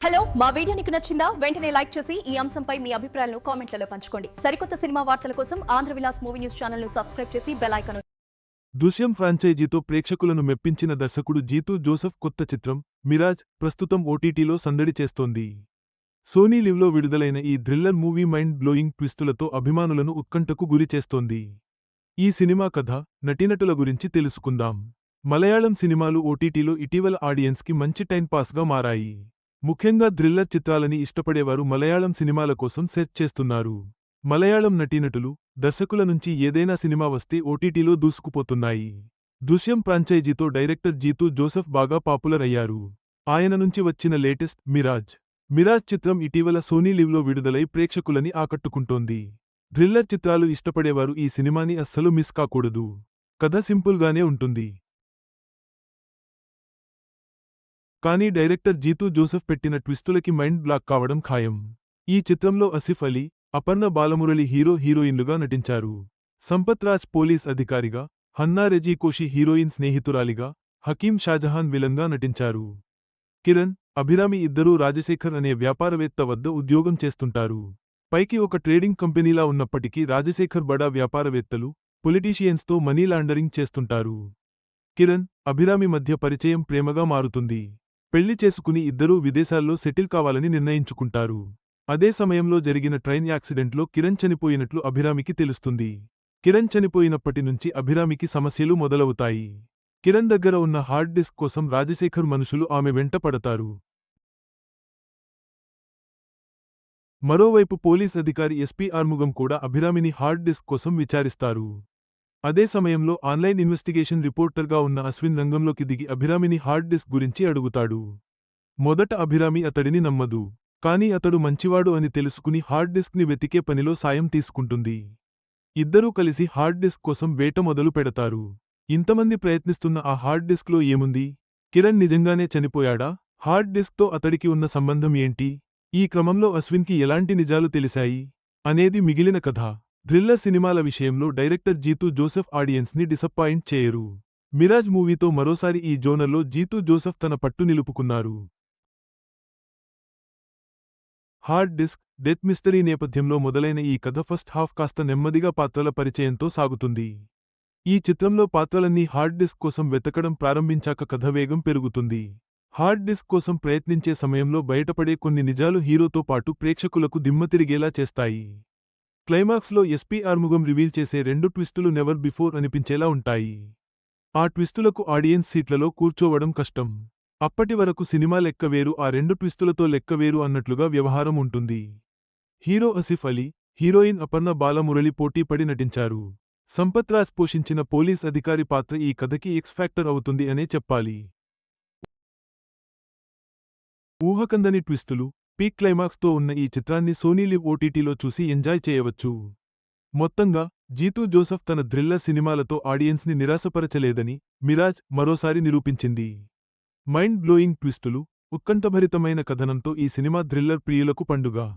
Hello మా video నీకు నచ్చిందా? వెంటనే లైక్ చేసి ఈ అంశంపై మీ అభిప్రాయాలను కామెంట్లలో పంచుకోండి. సరికొత్త సినిమా వార్తల కోసం ఆంధ్ర విలాస్ మూవీ న్యూస్ ఛానల్ను సబ్స్క్రైబ్ చేసి బెల్ ఐకాన్ దృశ్యం ఫ్రాంచైజీతో ప్రేక్షకులను మెప్పించిన దర్శకుడు జీతూ జోసెఫ్ కొత్త చిత్రం మిరాజ్ ప్రస్తుతం ఓటీటీలో సందడి చేస్తోంది. సోనీ లివ్లో విడుదలైన ఈ థ్రిల్లర్ మూవీ మైండ్ బ్లోయింగ్ ట్విస్టులతో అభిమానులను ఉత్కంఠకు గురి చేస్తోంది. ఈ సినిమా కథ నటీనటుల గురించి తెలుసుకుందాం. మలయాళం సినిమాలు ఓటీటీలో ఇటీవల ఆడియన్స్కి మంచి టైంపాస్గా మారాయి. ముఖ్యంగా థ్రిల్లర్ చిత్రాలని ఇష్టపడేవారు మలయాళం సినిమాల కోసం సెర్చ్ చేస్తున్నారు. మలయాళం నటీనటులు దర్శకుల నుంచి ఏదైనా సినిమా వస్తే ఓటీటీలో దూసుకుపోతున్నాయి. దృశ్యం ఫ్రాంచైజీతో డైరెక్టర్ జీతూ జోసెఫ్ బాగా పాపులర్ అయ్యారు. ఆయన నుంచి వచ్చిన లేటెస్ట్ మిరాజ్. మిరాజ్ చిత్రం ఇటీవల సోనీ లివ్లో విడుదలై ప్రేక్షకులని ఆకట్టుకుంటోంది. థ్రిల్లర్ చిత్రాలు ఇష్టపడేవారు ఈ సినిమాని అస్సలు మిస్ కాకూడదు. కథ సింపుల్గానే ఉంటుంది. కానీ డైరెక్టర్ జీతూ జోసెఫ్ పెట్టిన ట్విస్టులకి మైండ్ బ్లాక్ కావడం ఖాయం. ఈ చిత్రంలో అసిఫ్ అలీ అపర్ణ బాలమురళి హీరో హీరోయిన్లుగా నటించారు. సంపత్ రాజ్ పోలీస్ అధికారిగా హన్నా రెజీ కోషి హీరోయిన్ స్నేహితురాలిగా హకీం షాజహాన్ విలన్గా నటించారు. కిరణ్ అభిరామి ఇద్దరూ రాజశేఖర్ అనే వ్యాపారవేత్త వద్ద ఉద్యోగం చేస్తుంటారు. పైకి ఒక ట్రేడింగ్ కంపెనీలా ఉన్నప్పటికీ రాజశేఖర్ బడా వ్యాపారవేత్తలు పొలిటీషియన్స్తో మనీ లాండరింగ్ చేస్తుంటారు. కిరణ్ అభిరామి మధ్య పరిచయం ప్రేమగా మారుతుంది. పెళ్ళి చేసుకుని ఇద్దరూ విదేశాల్లో సెటిల్ కావాలని నిర్ణయించుకుంటారు. అదే సమయంలో జరిగిన ట్రైన్ యాక్సిడెంట్లో కిరణ్ చనిపోయినట్లు అభిరామికి తెలుస్తుంది. కిరణ్ చనిపోయినప్పటి నుంచి అభిరామికి సమస్యలు మొదలవుతాయి. కిరణ్ దగ్గర ఉన్న హార్డ్ డిస్క్ కోసం రాజశేఖర్ మనుషులు ఆమె వెంట పడతారు. మరోవైపు పోలీస్ అధికారి ఎస్పీ ఆర్ముగం కూడా అభిరామిని హార్డ్ డిస్క్ కోసం విచారిస్తారు. అదే సమయంలో ఆన్లైన్ ఇన్వెస్టిగేషన్ రిపోర్టర్గా ఉన్న అశ్విన్ రంగంలోకి దిగి అభిరామిని హార్డ్ డిస్క్ గురించి అడుగుతాడు. మొదట అభిరామి అతడిని నమ్మదు. కానీ అతడు మంచివాడు అని తెలుసుకుని హార్డ్ డిస్క్ని వెతికే పనిలో సాయం తీసుకుంటుంది. ఇద్దరూ కలిసి హార్డ్ డిస్క్ కోసం వేట మొదలు పెడతారు. ఇంతమంది ప్రయత్నిస్తున్న ఆ హార్డ్ డిస్క్లో ఏముంది? కిరణ్ నిజంగానే చనిపోయాడా? హార్డ్ డిస్క్తో అతడికి ఉన్న సంబంధం ఏంటి? ఈ క్రమంలో అశ్విన్కి ఎలాంటి నిజాలు తెలిశాయి? అనేది మిగిలిన కథ. థ్రిల్లర్ సినిమాల విషయంలో డైరెక్టర్ జీతూ జోసెఫ్ ఆడియన్స్ని డిసప్పాయింట్ చేయరు. మిరాజ్ మూవీతో మరోసారి ఈ జోనర్లో జీతూ జోసెఫ్ తన పట్టు నిలుపుకున్నారు. హార్డ్ డిస్క్ డెత్ మిస్టరీ నేపథ్యంలో మొదలైన ఈ కథ ఫస్ట్ హాఫ్ కాస్త నెమ్మదిగా పాత్రల పరిచయంతో సాగుతుంది. ఈ చిత్రంలో పాత్రలన్నీ హార్డ్ డిస్క్ కోసం వెతకడం ప్రారంభించాక కథ వేగం పెరుగుతుంది. హార్డ్ డిస్క్ కోసం ప్రయత్నించే సమయంలో బయటపడే కొన్ని నిజాలు హీరోతో పాటు ప్రేక్షకులకు దిమ్మ తిరిగేలా చేస్తాయి. క్లైమాక్స్లో ఎస్పీ ఆర్ముగం రివీల్ చేసే రెండు ట్విస్టులు నెవర్ బిఫోర్ అనిపించేలా ఉంటాయి. ఆ ట్విస్టులకు ఆడియన్స్ సీట్లలో కూర్చోవడం కష్టం. అప్పటి వరకు సినిమా లెక్క వేరు ఆ రెండు ట్విస్టులతో లెక్క వేరు అన్నట్లుగా వ్యవహారం ఉంటుంది. హీరో అసిఫ్ అలీ హీరోయిన్ అపర్ణ బాలమురళి పోటీపడి నటించారు. సంపత్ రాజ్ పోషించిన పోలీస్ అధికారి పాత్ర ఈ కథకి ఎక్స్ ఫ్యాక్టర్ అవుతుంది అనే చెప్పాలి. ఊహకందని ట్విస్టులు పీక్ క్లైమాక్స్తో ఉన్న ఈ చిత్రాన్ని సోనీ ఓటీటీలో చూసి ఎంజాయ్ చేయవచ్చు. మొత్తంగా జీతూ జోసెఫ్ తన థ్రిల్లర్ సినిమాలతో ఆడియన్స్ని నిరాశపరచలేదని మిరాజ్ మరోసారి నిరూపించింది. మైండ్ బ్లోయింగ్ ట్విస్టులు ఉత్కంఠభరితమైన కథనంతో ఈ సినిమా థ్రిల్లర్ ప్రియులకు పండుగ.